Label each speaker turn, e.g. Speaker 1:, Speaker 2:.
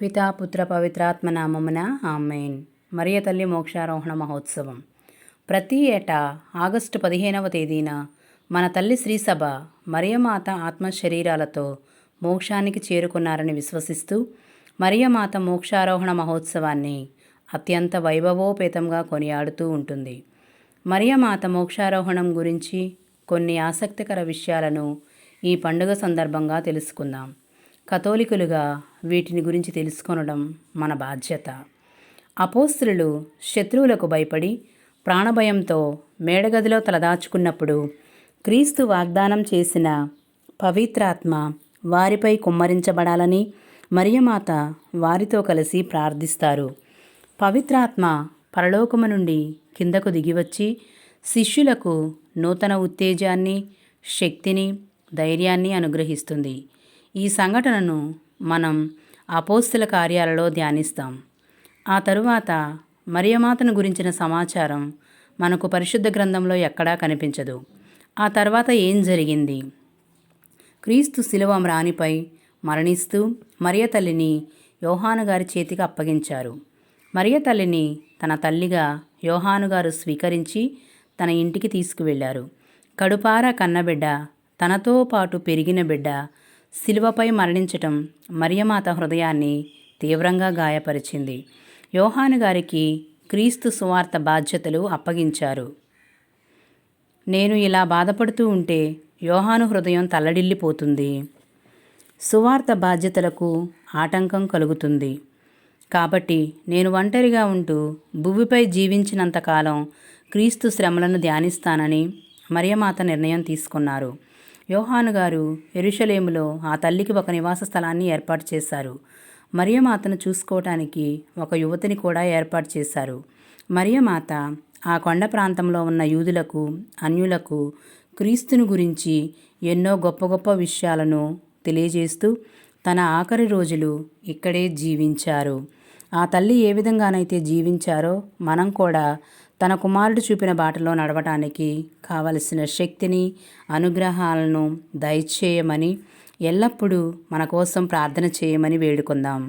Speaker 1: పితాపుత్ర పవిత్రాత్మ నామమున ఆమెన్. మరియ తల్లి మోక్షారోహణ మహోత్సవం. ప్రతి ఏటా ఆగస్టు పదిహేనవ తేదీన మన తల్లి శ్రీసభ మరియమాత ఆత్మ శరీరాలతో మోక్షానికి చేరుకున్నారని విశ్వసిస్తూ మరియమాత మోక్షారోహణ మహోత్సవాన్ని అత్యంత వైభవోపేతంగా కొనియాడుతూ ఉంటుంది. మరియమాత మోక్షారోహణం గురించి కొన్ని ఆసక్తికర విషయాలను ఈ పండుగ సందర్భంగా తెలుసుకుందాం. కథోలికులుగా వీటిని గురించి తెలుసుకొనడం మన బాధ్యత. అపోస్తులు శత్రువులకు భయపడి ప్రాణభయంతో మేడగదిలో తలదాచుకున్నప్పుడు క్రీస్తు వాగ్దానం చేసిన పవిత్రాత్మ వారిపై కుమ్మరించబడాలని మరియమాత వారితో కలిసి ప్రార్థిస్తారు. పవిత్రాత్మ పరలోకము నుండి కిందకు దిగివచ్చి శిష్యులకు నూతన ఉత్తేజాన్ని శక్తిని ధైర్యాన్ని అనుగ్రహిస్తుంది. ఈ సంఘటనను మనం అపోస్తుల కార్యాలలో ధ్యానిస్తాం. ఆ తరువాత మరియమాతను గురించిన సమాచారం మనకు పరిశుద్ధ గ్రంథంలో ఎక్కడా కనిపించదు. ఆ తర్వాత ఏం జరిగింది? క్రీస్తు శిలువ మ్రానిపై మరణిస్తూ మరియ తల్లిని యోహాను గారి చేతికి అప్పగించారు. మరియ తల్లిని తన తల్లిగా యోహాను గారు స్వీకరించి తన ఇంటికి తీసుకువెళ్ళారు. కడుపార కన్నబిడ్డ తనతో పాటు పెరిగిన బిడ్డ శిలువపై మరణించటం మరియమాత హృదయాన్ని తీవ్రంగా గాయపరిచింది. యోహాను గారికి క్రీస్తు సువార్త బాధ్యతలు అప్పగించారు. నేను ఇలా బాధపడుతూ ఉంటే యోహాను హృదయం తల్లడిల్లిపోతుంది. సువార్త బాధ్యతలకు ఆటంకం కలుగుతుంది. కాబట్టి నేను ఒంటరిగా ఉంటూ భువిపై జీవించినంతకాలం క్రీస్తు శ్రమలను ధ్యానిస్తానని మరియమాత నిర్ణయం తీసుకున్నారు. యోహాను గారు ఎరుషలేములో ఆ తల్లికి ఒక నివాస స్థలాన్ని ఏర్పాటు చేశారు. మరియమాతను చూసుకోవటానికి ఒక యువతిని కూడా ఏర్పాటు చేశారు. మరియమాత ఆ కొండ ప్రాంతంలో ఉన్న యూదులకు అన్యులకు క్రీస్తుని గురించి ఎన్నో గొప్ప గొప్ప విషయాలను తెలియజేస్తూ తన ఆఖరి రోజులు ఇక్కడే జీవించారు. ఆ తల్లి ఏ విధంగానైతే జీవించారో మనం కూడా తన కుమారుడు చూపిన బాటలో నడవటానికి కావలసిన శక్తిని అనుగ్రహాలను దయచేయమని ఎల్లప్పుడూ మన కోసం ప్రార్థన చేయమని వేడుకుందాం.